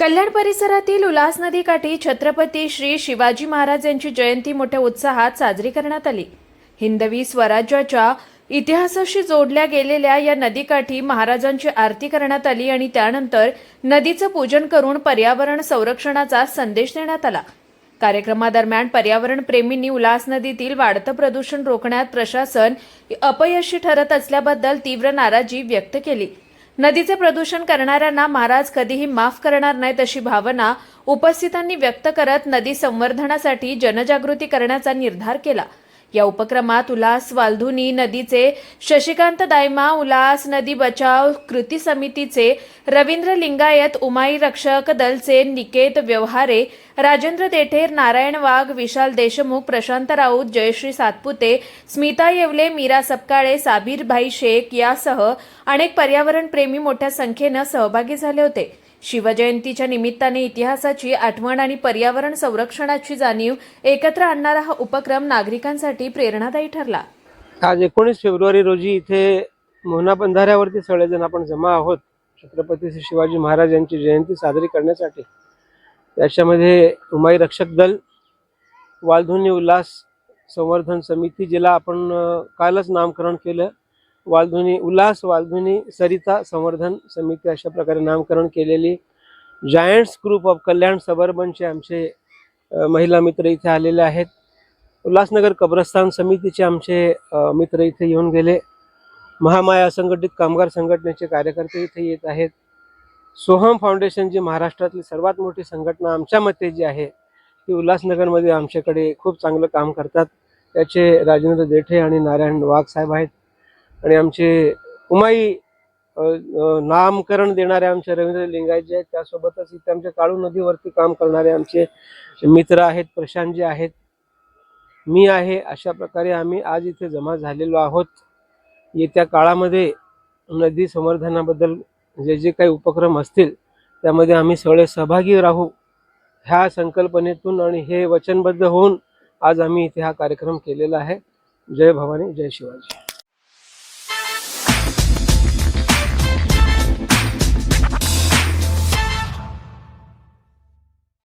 कल्याण परिसरातील उल्हास नदीकाठी छत्रपती श्री शिवाजी महाराज यांची जयंती मोठ्या उत्साहात साजरी करण्यात आली. हिंदवी स्वराज्याच्या इतिहासाशी जोडल्या गेलेल्या या नदीकाठी महाराजांची आरती करण्यात आली आणि त्यानंतर नदीचं पूजन करून पर्यावरण संरक्षणाचा संदेश देण्यात आला. कार्यक्रमादरम्यान पर्यावरण प्रेमींनी उल्हास नदीतील वाढतं प्रदूषण रोखण्यात प्रशासन अपयशी ठरत असल्याबद्दल तीव्र नाराजी व्यक्त केली. नदीचे प्रदूषण करणाऱ्यांना महाराज कधीही माफ करणार नाहीत अशी भावना उपस्थितांनी व्यक्त करत नदी संवर्धनासाठी जनजागृती करण्याचा निर्धार केला. या उपक्रमात उल्हास वालधुनी नदीचे शशिकांत दायमा उल्हास नदी बचाव कृती समितीचे रवींद्र लिंगायत उमाई रक्षक दलचे निकेत व्यवहारे राजेंद्र देठेर नारायण वाघ विशाल देशमुख प्रशांत राऊत जयश्री सातपुते स्मिता येवले मीरा सपकाळे साबीर भाई शेख यासह अनेक पर्यावरणप्रेमी मोठ्या संख्येनं सहभागी झाले होते. शिवजयंतीच्या निमित्ताने इतिहासाची आठवण आणि पर्यावरण संरक्षणाची जाणीव एकत्र आणणारा हा उपक्रम नागरिकांसाठी प्रेरणादायी ठरला. आज एकोणीस फेब्रुवारी रोजी इथे मोहना बंधाऱ्यावरती सगळेजण आपण जमा आहोत. छत्रपती श्री शिवाजी महाराज यांची जयंती साजरी करण्यासाठी. त्याच्यामध्ये उमाई रक्षक दल वालधुनी उल्हास संवर्धन समिती जिला आपण कालच नामकरण केलं. वालधुनी उल्हास वालधुनी सरिता संवर्धन समिती अशा प्रकारे नामकरण केलेली जायंट्स ग्रुप ऑफ कल्याण सबर्बनचे आमचे महिला मित्र इथे आलेले आहेत. उल्हासनगर कब्रस्तान समितीचे आमचे मित्र इथे येऊन गेले. महामाया असंघटित कामगार संघटनेचे कार्यकर्ते इथे येत आहेत. सोहम फाउंडेशन जी महाराष्ट्रातली सर्वात मोठी संघटना आमच्या मते जी आहे ती उल्हासनगरमध्ये आमच्याकडे खूप चांगलं काम करतात. त्याचे राजेंद्र देठे आणि नारायण वाघ साहेब आहेत. आणि आमचे उमाई नामकरण देणारे आमचे रवींद्र लिंगायचे आहेत. त्यासोबतच इथे आमच्या काळू नदीवरती काम करणारे आमचे मित्र आहेत प्रशांतजी आहेत. मी आहे अशा प्रकारे आम्ही आज इथे जमा झालेलो आहोत. येत्या काळामध्ये नदी संवर्धनाबद्दल जे जे काही उपक्रम असतील त्यामध्ये आम्ही सगळे सहभागी राहू. ह्या संकल्पनेतून आणि हे वचनबद्ध होऊन आज आम्ही इथे हा कार्यक्रम केलेला आहे. जय भवानी जय शिवाजी.